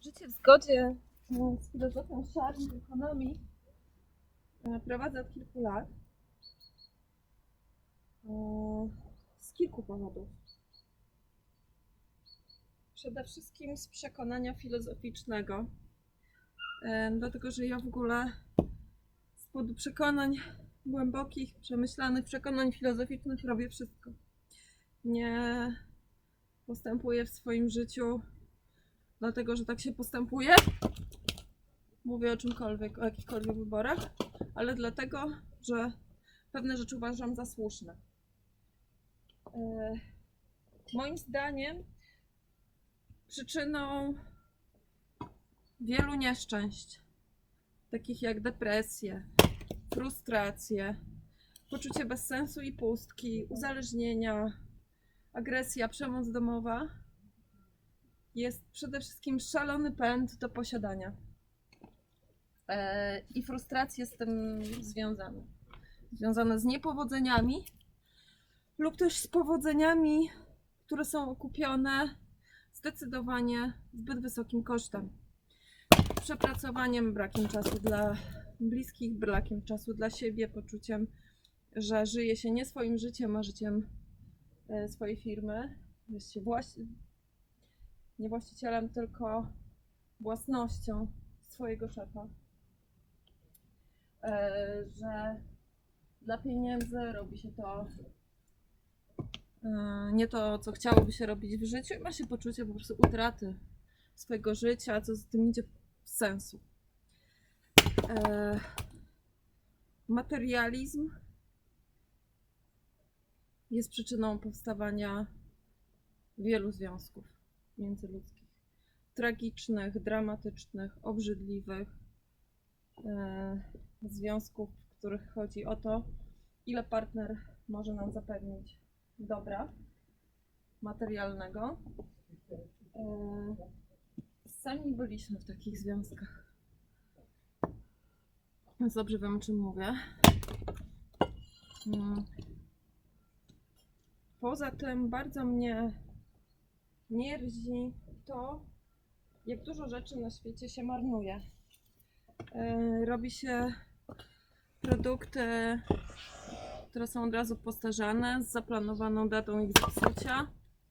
Życie w zgodzie e, z filozofią sharing ekonomii e, prowadzę od kilku lat. E, Z kilku powodów. Przede wszystkim z przekonania filozoficznego. E, Dlatego, że ja w ogóle z powodu przekonań głębokich, przemyślanych przekonań filozoficznych robię wszystko. Nie postępuję w swoim życiu dlatego, że tak się postępuje. Mówię o czymkolwiek, o jakichkolwiek wyborach, ale dlatego, że pewne rzeczy uważam za słuszne. E, Moim zdaniem przyczyną wielu nieszczęść, takich jak depresje, frustracje, poczucie bezsensu i pustki, uzależnienia, agresja, przemoc domowa, jest przede wszystkim szalony pęd do posiadania. E, I frustracje z tym związane. Związane z niepowodzeniami lub też z powodzeniami, które są okupione zdecydowanie zbyt wysokim kosztem. Przepracowaniem, brakiem czasu dla bliskich, brakiem czasu dla siebie, poczuciem, że żyje się nie swoim życiem, a życiem e, swojej firmy. Jest się właś- nie właścicielem, tylko własnością swojego szefa. E, że dla pieniędzy robi się to e, nie to, co chciałoby się robić w życiu i ma się poczucie po prostu utraty swojego życia, co z tym idzie sensu. E, materializm jest przyczyną powstawania wielu związków międzyludzkich. Tragicznych, dramatycznych, obrzydliwych e, związków, w których chodzi o to, ile partner może nam zapewnić dobra materialnego. E, sami byliśmy w takich związkach. Więc dobrze wiem, o czym mówię. Mm. Poza tym bardzo mnie mierzi to, jak dużo rzeczy na świecie się marnuje. E, Robi się produkty, które są od razu postarzane z zaplanowaną datą ich zepsucia,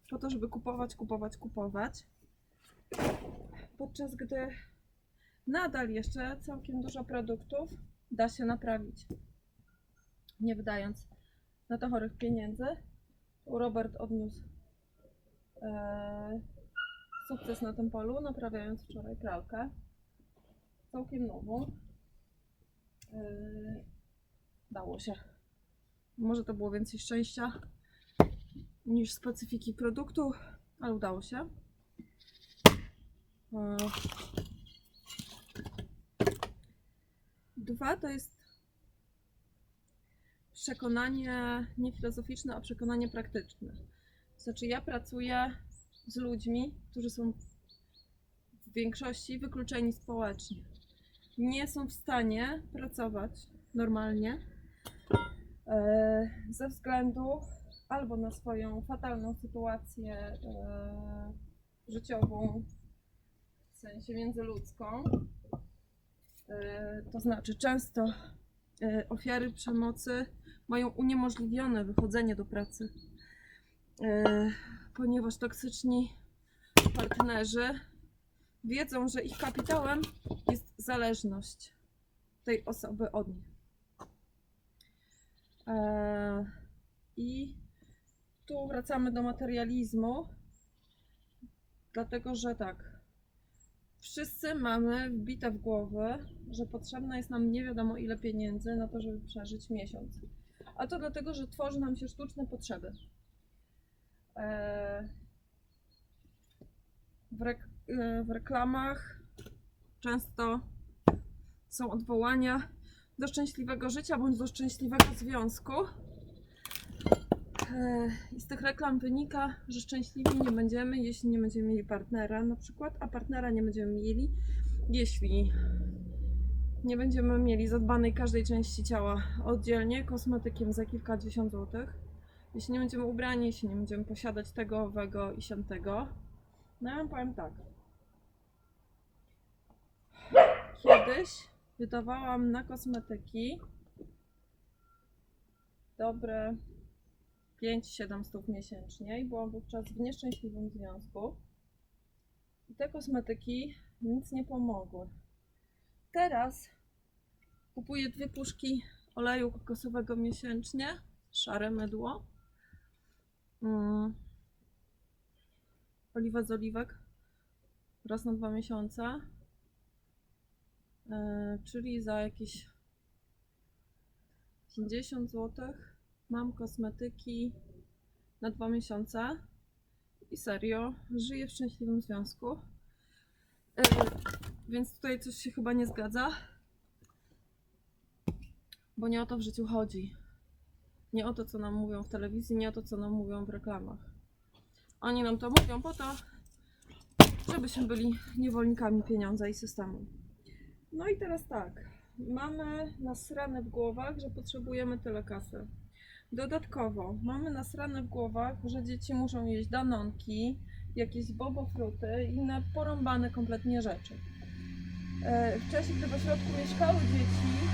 po to, żeby kupować, kupować, kupować. Podczas gdy nadal jeszcze całkiem dużo produktów da się naprawić, nie wydając na to chorych pieniędzy. Robert odniósł sukces na tym polu, naprawiając wczoraj pralkę. Całkiem nową. E, dało się. Może to było więcej szczęścia niż specyfiki produktu, ale udało się. E, Dwa to jest przekonanie nie filozoficzne, a przekonanie praktyczne. Znaczy, ja pracuję z ludźmi, którzy są w większości wykluczeni społecznie. Nie są w stanie pracować normalnie e, ze względu albo na swoją fatalną sytuację e, życiową, w sensie międzyludzką. E, to znaczy, często ofiary przemocy mają uniemożliwione wychodzenie do pracy ponieważ toksyczni partnerzy wiedzą, że ich kapitałem jest zależność tej osoby od nich. E, I tu wracamy do materializmu, dlatego że tak, wszyscy mamy wbite w głowę, że potrzebne jest nam nie wiadomo ile pieniędzy na to, żeby przeżyć miesiąc. A to dlatego, że tworzy nam się sztuczne potrzeby. E, w, rek- e, w reklamach często są odwołania do szczęśliwego życia bądź do szczęśliwego związku. E, I z tych reklam wynika, że szczęśliwi nie będziemy, jeśli nie będziemy mieli partnera, na przykład, a partnera nie będziemy mieli, jeśli nie będziemy mieli zadbanej każdej części ciała oddzielnie, kosmetykiem za kilkadziesiąt złotych jeśli nie będziemy ubrani, jeśli nie będziemy posiadać tego, owego i siamtego. No ja powiem tak. kiedyś wydawałam na kosmetyki dobre 5-7 stów miesięcznie i byłam wówczas w nieszczęśliwym związku. I te kosmetyki nic nie pomogły. Teraz kupuję dwie puszki oleju kokosowego miesięcznie, szare mydło. Mm. Oliwa z oliwek raz na dwa miesiące. E, czyli za jakieś 50 zł mam kosmetyki na dwa miesiące. I serio, żyję w szczęśliwym związku. E, więc tutaj coś się chyba nie zgadza. Bo nie o to w życiu chodzi. Nie o to, co nam mówią w telewizji, nie o to, co nam mówią w reklamach. Oni nam to mówią po to, żebyśmy byli niewolnikami pieniądza i systemu. No i teraz tak. Mamy nasrane w głowach, że potrzebujemy tyle kasy. Dodatkowo mamy nasrane w głowach, że dzieci muszą jeść danonki, jakieś bobofruty i inne porąbane kompletnie rzeczy. E, W czasie, gdy w ośrodku mieszkały dzieci,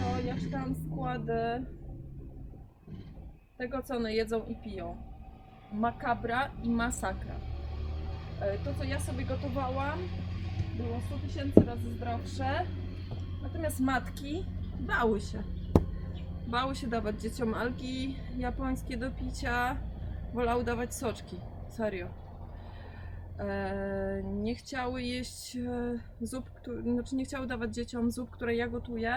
to ja czytałam składy tego, co one jedzą i piją. Makabra i masakra. E, To, co ja sobie gotowałam, było 100 tysięcy razy zdrowsze, natomiast matki bały się. Bały się dawać dzieciom algi japońskie do picia, wolały dawać soczki. Serio. E, nie chciały jeść e, zup, znaczy nie chciały dawać dzieciom zup, które ja gotuję,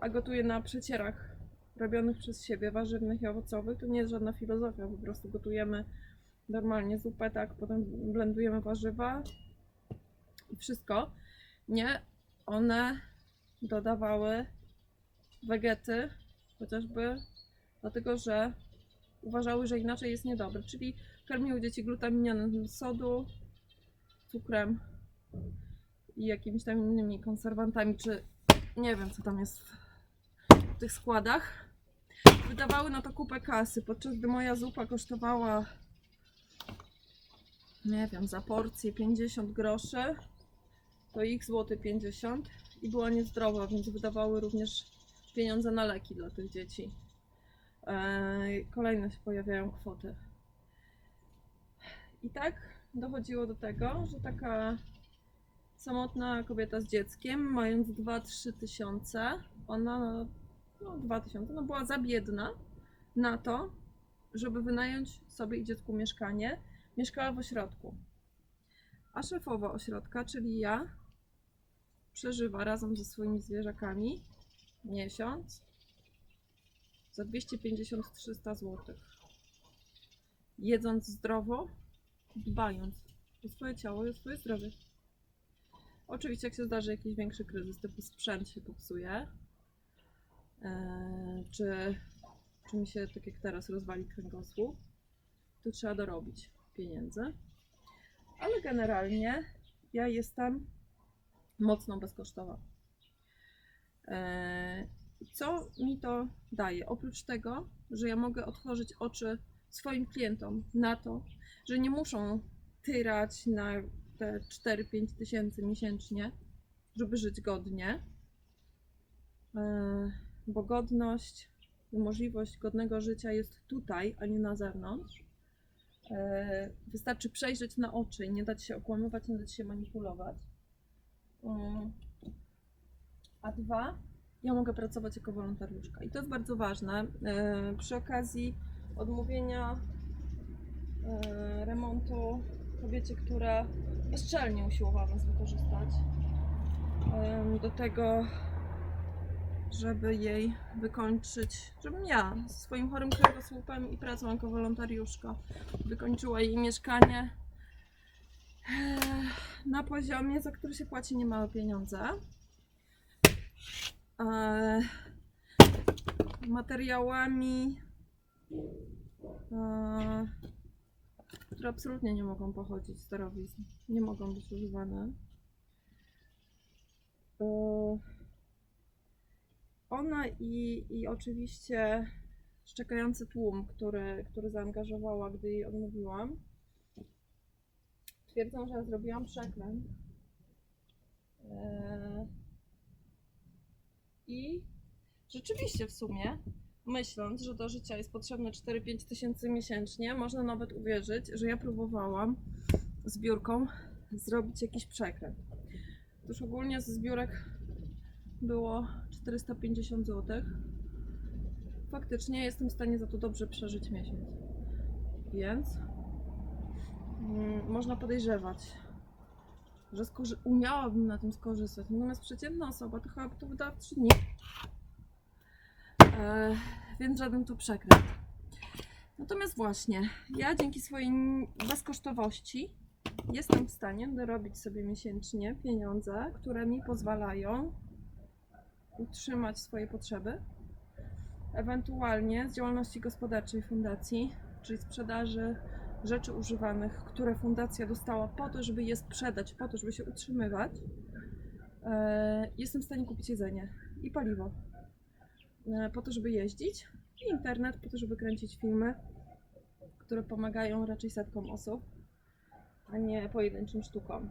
a gotuję na przecierach robionych przez siebie, warzywnych i owocowych. To nie jest żadna filozofia, po prostu gotujemy normalnie zupę, tak, potem blendujemy warzywa i wszystko. Nie, one dodawały wegety, chociażby dlatego, że uważały, że inaczej jest niedobre, czyli karmiły dzieci glutaminianem sodu, cukrem i jakimiś tam innymi konserwantami, czy nie wiem, co tam jest tych składach. Wydawały na to kupę kasy, podczas gdy moja zupa kosztowała nie wiem, za porcję 50 groszy, to ich złoty 50 i była niezdrowa, więc wydawały również pieniądze na leki dla tych dzieci. Eee, Kolejne się pojawiają kwoty. I tak dochodziło do tego, że taka samotna kobieta z dzieckiem, mając 2-3 tysiące, ona, no 2 tysiące, no była za biedna na to, żeby wynająć sobie i dziecku mieszkanie. Mieszkała w ośrodku. A szefowa ośrodka, czyli ja, przeżywa razem ze swoimi zwierzakami miesiąc za 250-300 zł. Jedząc zdrowo, dbając o swoje ciało i o swoje zdrowie. Oczywiście, jak się zdarzy jakiś większy kryzys, typu sprzęt się popsuje, czy, czy mi się, tak jak teraz, rozwali kręgosłup, to trzeba dorobić pieniędzy. Ale generalnie ja jestem mocno bezkosztowa. Eee, Co mi to daje? Oprócz tego, że ja mogę otworzyć oczy swoim klientom na to, że nie muszą tyrać na te 4-5 tysięcy miesięcznie, żeby żyć godnie. Bo godność możliwość godnego życia jest tutaj, a nie na zewnątrz. E, Wystarczy przejrzeć na oczy i nie dać się okłamywać, nie dać się manipulować. Mm. A dwa, ja mogę pracować jako wolontariuszka. I to jest bardzo ważne. E, Przy okazji odmówienia e, remontu kobiecie, która bezczelnie usiłowała nas wykorzystać, do tego, żeby jej wykończyć, żebym ja swoim chorym kręgosłupem i pracą jako wolontariuszka wykończyła jej mieszkanie e, na poziomie, za który się płaci niemałe pieniądze. E, Materiałami, e, które absolutnie nie mogą pochodzić z darowizn, nie mogą być używane. Ona i, i oczywiście szczekający tłum, który, który zaangażowała, gdy jej odmówiłam, twierdzą, że zrobiłam przekręt. E, I rzeczywiście w sumie, myśląc, że do życia jest potrzebne 4-5 tysięcy miesięcznie, można nawet uwierzyć, że ja próbowałam zbiórką zrobić jakiś przekręt. Otóż ogólnie ze zbiórek było 450 zł. Faktycznie jestem w stanie za to dobrze przeżyć miesiąc. Więc mm, można podejrzewać, że skorzy- umiałabym na tym skorzystać. Natomiast przeciętna osoba to chyba by to wydała w 3 dni. E, więc żaden to przekręt. Natomiast właśnie, ja dzięki swojej bezkosztowości jestem w stanie dorobić sobie miesięcznie pieniądze, które mi pozwalają utrzymać swoje potrzeby. Ewentualnie z działalności gospodarczej fundacji, czyli sprzedaży rzeczy używanych, które fundacja dostała po to, żeby je sprzedać, po to, żeby się utrzymywać, e, jestem w stanie kupić jedzenie i paliwo e, po to, żeby jeździć, i internet po to, żeby kręcić filmy, które pomagają raczej setkom osób, a nie pojedynczym sztukom.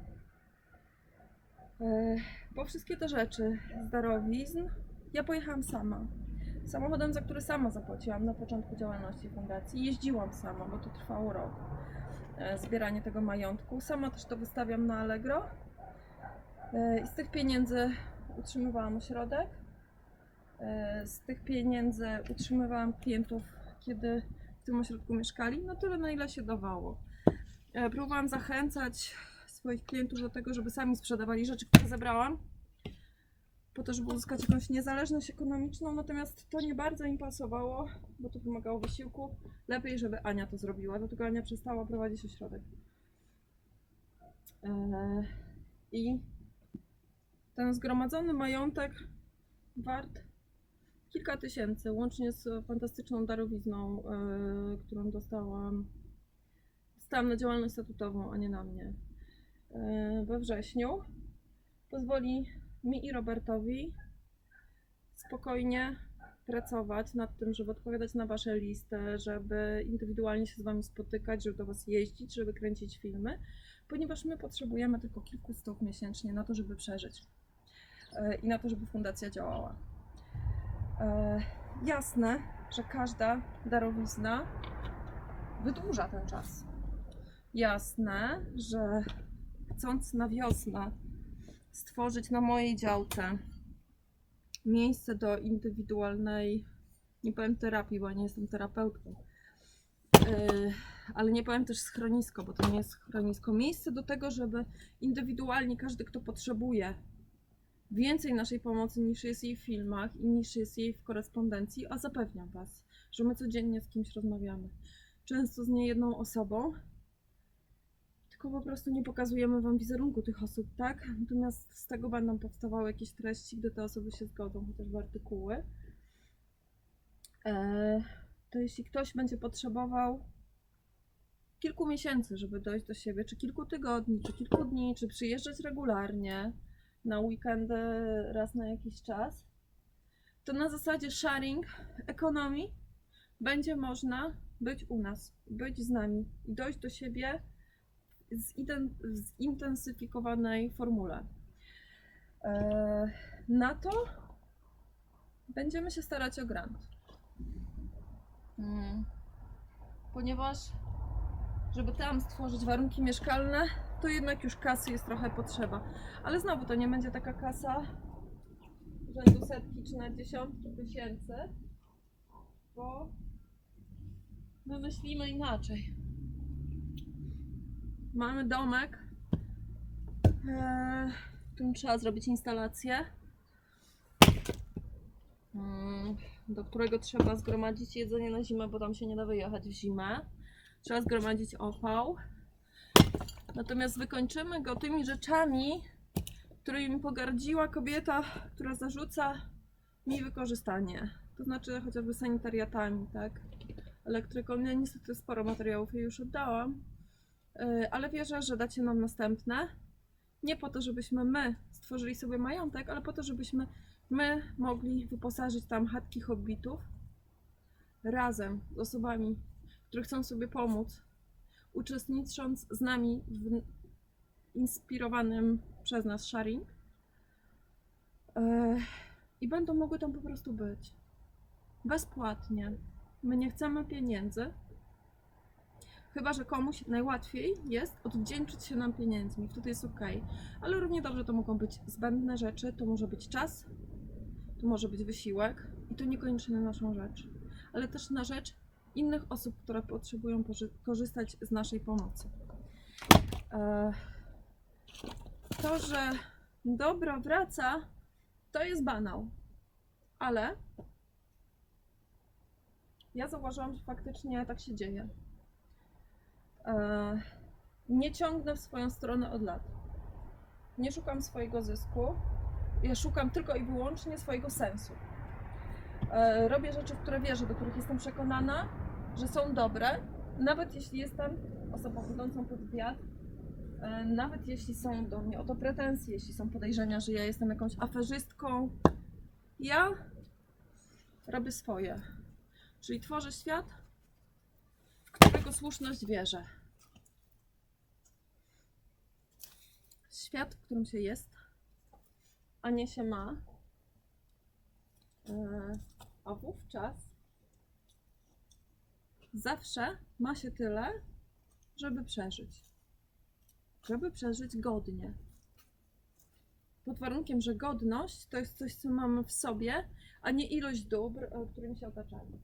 E, Po wszystkie te rzeczy z darowizn ja pojechałam sama. Samochodem, za który sama zapłaciłam na początku działalności fundacji. Jeździłam sama, bo to trwało rok. e, Zbieranie tego majątku. Sama też to wystawiam na Allegro. E, I z tych pieniędzy utrzymywałam ośrodek. Z tych pieniędzy utrzymywałam klientów, kiedy w tym ośrodku mieszkali, no tyle na ile się dawało. Próbowałam zachęcać swoich klientów do tego, żeby sami sprzedawali rzeczy, które zebrałam, po to, żeby uzyskać jakąś niezależność ekonomiczną, natomiast to nie bardzo im pasowało, bo to wymagało wysiłku. Lepiej, żeby Ania to zrobiła, dlatego Ania przestała prowadzić ośrodek. E, I ten zgromadzony majątek wart kilka tysięcy, łącznie z fantastyczną darowizną, e, którą dostałam. Stałam na działalność statutową, a nie na mnie. E, we wrześniu pozwoli mi i Robertowi spokojnie pracować nad tym, żeby odpowiadać na Wasze listy, żeby indywidualnie się z Wami spotykać, żeby do Was jeździć, żeby kręcić filmy, ponieważ my potrzebujemy tylko kilku stóp miesięcznie na to, żeby przeżyć e, i na to, żeby fundacja działała. E, jasne, że każda darowizna wydłuża ten czas. Jasne, że chcąc na wiosnę stworzyć na mojej działce miejsce do indywidualnej, nie powiem terapii, bo nie jestem terapeutką, yy, ale nie powiem też schronisko, bo to nie jest schronisko. Miejsce do tego, żeby indywidualnie każdy, kto potrzebuje więcej naszej pomocy niż jest jej w filmach i niż jest jej w korespondencji, a zapewniam Was, że my codziennie z kimś rozmawiamy. Często z niejedną osobą, tylko po prostu nie pokazujemy Wam wizerunku tych osób, tak? Natomiast z tego będą powstawały jakieś treści, gdy te osoby się zgodzą, chociażby artykuły. Eee, to jeśli ktoś będzie potrzebował kilku miesięcy, żeby dojść do siebie, czy kilku tygodni, czy kilku dni, czy przyjeżdżać regularnie na weekendy raz na jakiś czas, to na zasadzie sharing ekonomii będzie można być u nas, być z nami i dojść do siebie zintensyfikowanej formule. E, Na to będziemy się starać o grant. Mm. Ponieważ, żeby tam stworzyć warunki mieszkalne, to jednak już kasy jest trochę potrzeba. Ale znowu to nie będzie taka kasa rzędu setki czy na dziesiątki tysięcy, bo my myślimy inaczej mamy domek, w którym trzeba zrobić instalację, mm, do którego trzeba zgromadzić jedzenie na zimę, bo tam się nie da wyjechać w zimę. Trzeba zgromadzić opał. Natomiast wykończymy go tymi rzeczami, którymi pogardziła kobieta, która zarzuca mi wykorzystanie. To znaczy chociażby sanitariatami, tak? Elektryką. Ja niestety sporo materiałów jej już oddałam. Yy, ale wierzę, że dacie nam następne. Nie po to, żebyśmy my stworzyli sobie majątek, ale po to, żebyśmy my mogli wyposażyć tam chatki hobbitów razem z osobami, które chcą sobie pomóc, uczestnicząc z nami w inspirowanym przez nas sharing, E, I będą mogły tam po prostu być. Bezpłatnie. My nie chcemy pieniędzy. Chyba, że komuś najłatwiej jest odwdzięczyć się nam pieniędzmi. Wtedy jest ok. Ale równie dobrze to mogą być zbędne rzeczy. To może być czas, to może być wysiłek i to niekoniecznie na naszą rzecz, ale też na rzecz innych osób, które potrzebują korzystać z naszej pomocy. E, To, że dobro wraca, to jest banał, ale ja zauważyłam, że faktycznie tak się dzieje. E, Nie ciągnę w swoją stronę od lat. Nie szukam swojego zysku. Ja szukam tylko i wyłącznie swojego sensu. E, Robię rzeczy, w które wierzę, do których jestem przekonana, że są dobre, nawet jeśli jestem osobą idącą pod wiatr, e, nawet jeśli są do mnie o to pretensje, jeśli są podejrzenia, że ja jestem jakąś aferzystką. Ja robię swoje. Czyli tworzę świat, w którego słuszność wierzę. Świat, w którym się jest, a nie się ma. E, A wówczas zawsze ma się tyle, żeby przeżyć. Żeby przeżyć godnie. Pod warunkiem, że godność to jest coś, co mamy w sobie, a nie ilość dóbr, e, którymi się otaczamy.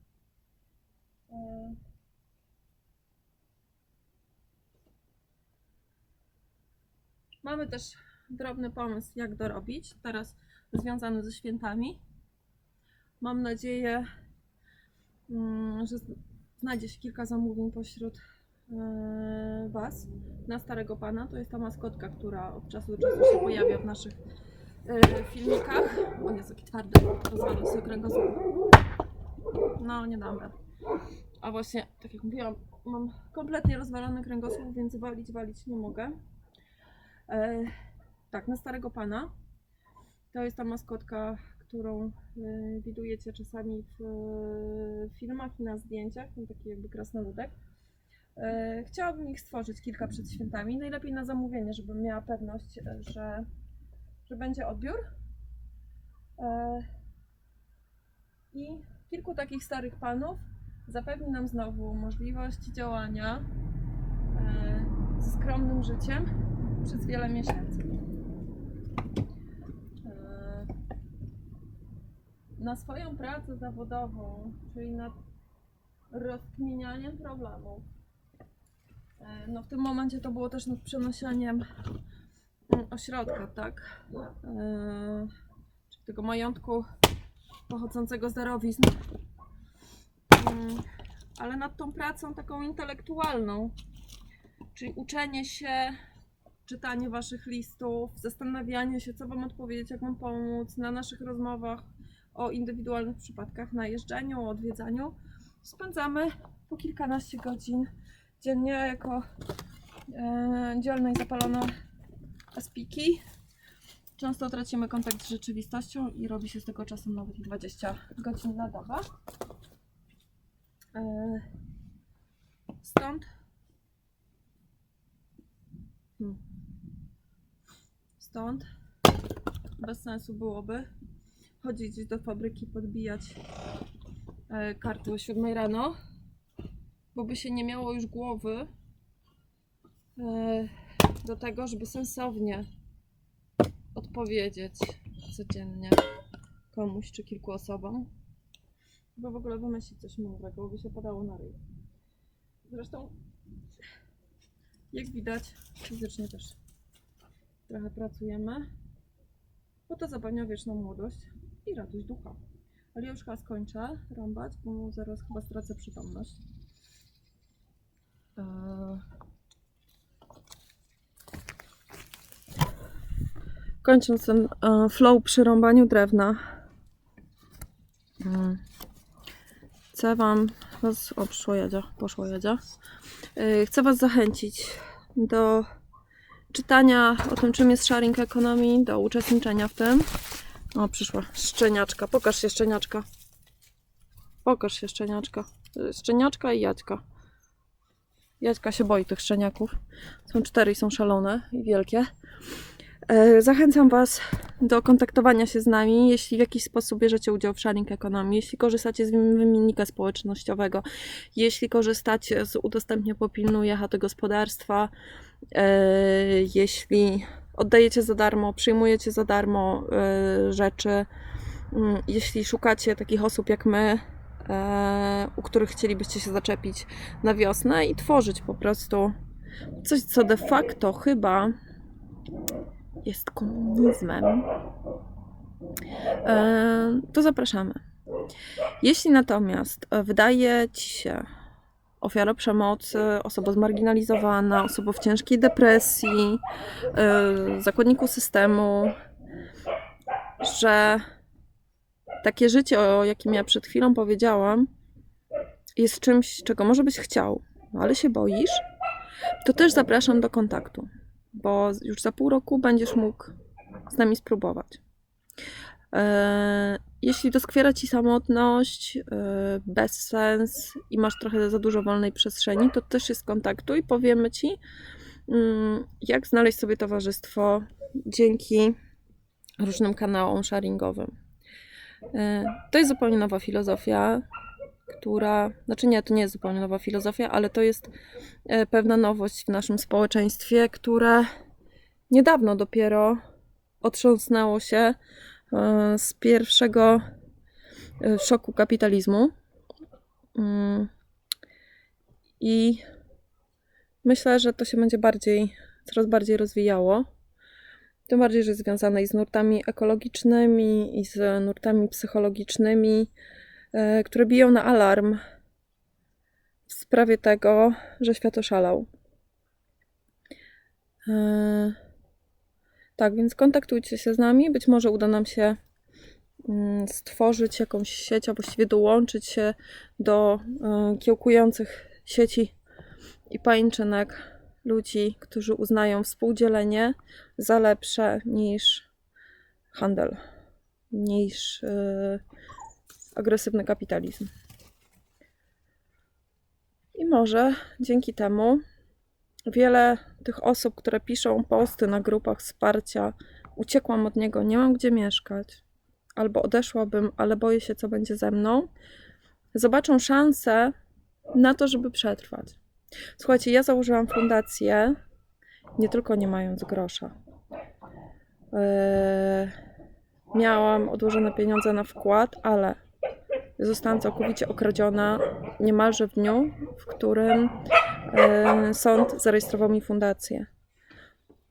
Mamy też drobny pomysł, jak dorobić, teraz związany ze świętami. Mam nadzieję, mm, że znajdzie się kilka zamówień pośród e, Was na Starego Pana. To jest ta maskotka, która od czasu do czasu się pojawia w naszych e, filmikach. O Jezu, jaki twardy, rozwalił sobie kręgosłup. No, nie dam rady. A właśnie, tak jak mówiłam, mam kompletnie rozwalony kręgosłup, więc walić, walić nie mogę. E, tak, na Starego Pana. To jest ta maskotka, którą y, widujecie czasami w y, filmach i na zdjęciach, ten taki jakby krasnoludek. E, chciałabym ich stworzyć kilka przed świętami, najlepiej na zamówienie, żebym miała pewność, e, że, że będzie odbiór. E, I kilku takich starych panów zapewni nam znowu możliwość działania e, ze skromnym życiem przez wiele miesięcy. E, Na swoją pracę zawodową, czyli nad rozkminianiem problemów. E, No w tym momencie to było też nad przenosieniem mm, ośrodka, tak? E, Czyli tego majątku pochodzącego z darowizn. Mm, Ale nad tą pracą taką intelektualną, czyli uczenie się, czytanie waszych listów, zastanawianie się, co wam odpowiedzieć, jak wam pomóc na naszych rozmowach o indywidualnych przypadkach, na jeżdżeniu, o odwiedzaniu. Spędzamy po kilkanaście godzin dziennie jako e, dzielne i zapalone aspiki. Często tracimy kontakt z rzeczywistością i robi się z tego czasem nawet i 20 godzin na dobę. E, stąd Hmm. Stąd. Bez sensu byłoby chodzić do fabryki, podbijać e, karty o 7 rano, bo by się nie miało już głowy e, do tego, żeby sensownie odpowiedzieć codziennie komuś czy kilku osobom, bo w ogóle wymyślić coś bo by się padało na ryj. Zresztą jak widać, fizycznie też trochę pracujemy, bo to zapewnia wieczną młodość i radość ducha. Ale ja już chyba skończę rąbać, bo zaraz chyba stracę przytomność. Eee. Kończąc ten e, flow przy rąbaniu drewna, mm, chcę Wam. O, przyszło jedzie, poszło jedzie. Yy, Chcę Was zachęcić do czytania o tym, czym jest sharing economy, do uczestniczenia w tym. O, przyszła szczeniaczka. Pokaż się, szczeniaczka. Pokaż się, szczeniaczka. Szczeniaczka i Jaćka. Jaćka się boi tych szczeniaków. Są cztery i są szalone i wielkie. E, Zachęcam Was do kontaktowania się z nami, jeśli w jakiś sposób bierzecie udział w sharing economy, jeśli korzystacie z wymiennika społecznościowego, jeśli korzystacie z udostępnia popilnuje chaty gospodarstwa, e, jeśli oddajecie za darmo, przyjmujecie za darmo e, rzeczy, mm, jeśli szukacie takich osób jak my, u których chcielibyście się zaczepić na wiosnę i tworzyć po prostu coś, co de facto chyba jest komunizmem, e, to zapraszamy. Jeśli natomiast e, wydaje Ci się ofiara przemocy, osoba zmarginalizowana, osoba w ciężkiej depresji, e, zakładniku systemu, że takie życie, o jakim ja przed chwilą powiedziałam, jest czymś, czego może byś chciał, ale się boisz, to też zapraszam do kontaktu, bo już za pół roku będziesz mógł z nami spróbować. E, Jeśli doskwiera ci samotność, e, bezsens i masz trochę za dużo wolnej przestrzeni, to też się skontaktuj. Powiemy ci, mm, jak znaleźć sobie towarzystwo dzięki różnym kanałom sharingowym. E, To jest zupełnie nowa filozofia, która, znaczy nie, to nie jest zupełnie nowa filozofia, ale to jest e, pewna nowość w naszym społeczeństwie, które niedawno dopiero otrząsnęło się e, z pierwszego e, szoku kapitalizmu. Mm. I myślę, że to się będzie bardziej, coraz bardziej rozwijało. Tym bardziej, że związane i z nurtami ekologicznymi, i z nurtami psychologicznymi, które biją na alarm w sprawie tego, że świat oszalał. E, Tak, więc kontaktujcie się z nami. Być może uda nam się mm, stworzyć jakąś sieć, a właściwie dołączyć się do e, kiełkujących sieci i pańczynek ludzi, którzy uznają współdzielenie za lepsze niż handel, niż e, agresywny kapitalizm. I może dzięki temu wiele tych osób, które piszą posty na grupach wsparcia, uciekłam od niego, nie mam gdzie mieszkać, albo odeszłabym, ale boję się, co będzie ze mną, zobaczą szansę na to, żeby przetrwać. Słuchajcie, ja założyłam fundację, nie tylko nie mając grosza. Yy, miałam odłożone pieniądze na wkład, ale zostałam całkowicie okradziona niemalże w dniu, w którym sąd zarejestrował mi fundację.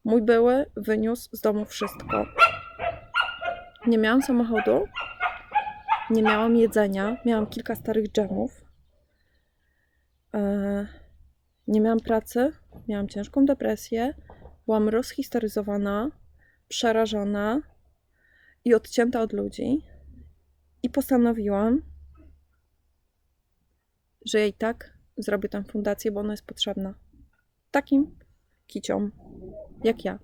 Mój były wyniósł z domu wszystko. Nie miałam samochodu, nie miałam jedzenia, miałam kilka starych dżemów. E, nie miałam pracy, miałam ciężką depresję, byłam rozhistoryzowana, przerażona i odcięta od ludzi. I postanowiłam, że ja i tak zrobię tę fundację, bo ona jest potrzebna. Takim kiciom jak ja.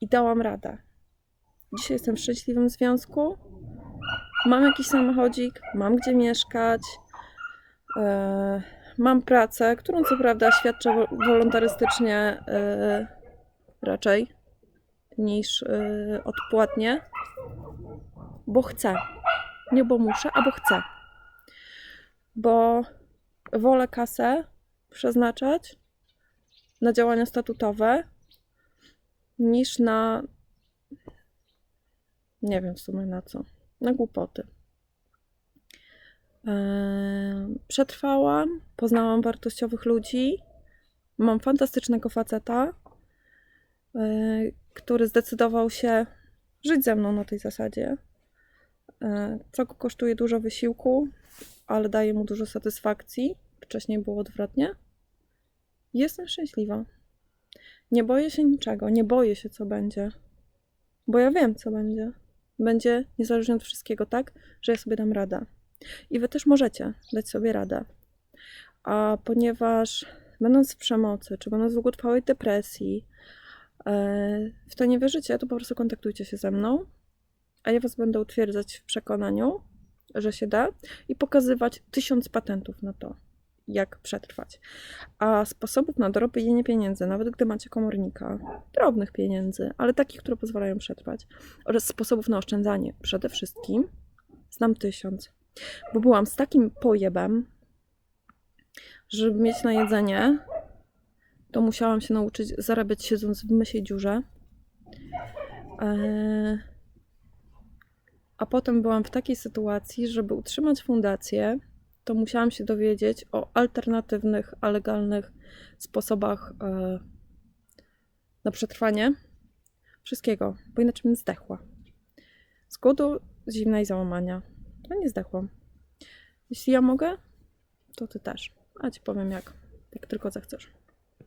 I dałam radę. Dzisiaj jestem w szczęśliwym związku. Mam jakiś samochodzik, mam gdzie mieszkać. e, mam pracę, którą co prawda świadczę wo- wolontarystycznie e, raczej niż e, odpłatnie, bo chcę. Nie bo muszę, a bo chcę bo wolę kasę przeznaczać na działania statutowe niż na nie wiem w sumie na co, na głupoty. Eee, Przetrwałam, poznałam wartościowych ludzi. Mam fantastycznego faceta, eee, który zdecydował się żyć ze mną na tej zasadzie. Co go kosztuje dużo wysiłku, ale daje mu dużo satysfakcji. Wcześniej było odwrotnie. Jestem szczęśliwa. Nie boję się niczego, nie boję się, co będzie, bo ja wiem, co będzie. Będzie niezależnie od wszystkiego tak, że ja sobie dam radę. I wy też możecie dać sobie radę. A ponieważ będąc w przemocy, czy będąc w długotrwałej depresji, e, w to nie wierzycie, to po prostu kontaktujcie się ze mną, a ja was będę utwierdzać w przekonaniu, że się da i pokazywać tysiąc patentów na to, jak przetrwać. A sposobów na dorobienie pieniędzy, nawet gdy macie komornika, drobnych pieniędzy, ale takich, które pozwalają przetrwać, oraz sposobów na oszczędzanie, przede wszystkim znam tysiąc. Bo byłam z takim pojebem, żeby mieć na jedzenie, to musiałam się nauczyć zarabiać siedząc w mysiej dziurze. Eee, a potem byłam w takiej sytuacji, żeby utrzymać fundację, to musiałam się dowiedzieć o alternatywnych, a legalnych sposobach e, na przetrwanie wszystkiego, bo inaczej bym zdechła. Z głodu, z zimna i załamania. No nie zdechłam. Jeśli ja mogę, to ty też. A ci powiem jak, jak tylko zechcesz.